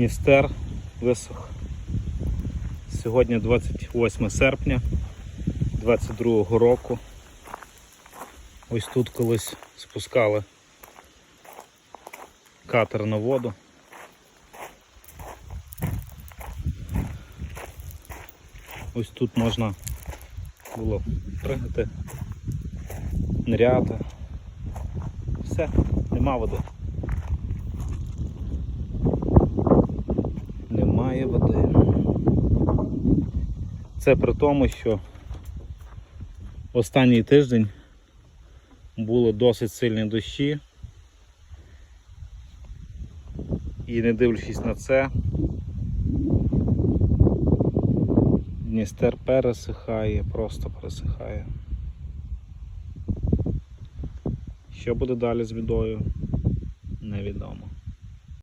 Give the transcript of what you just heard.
Дністер висох. Сьогодні 28 серпня 22 року. Ось тут колись спускали катер на воду. Ось тут можна було пригати, ниряти. Все, нема води. Немає води. Це при тому, що останній тиждень були досить сильні дощі. І не дивлячись на це, Дністер пересихає, просто пересихає. Що буде далі з водою, невідомо.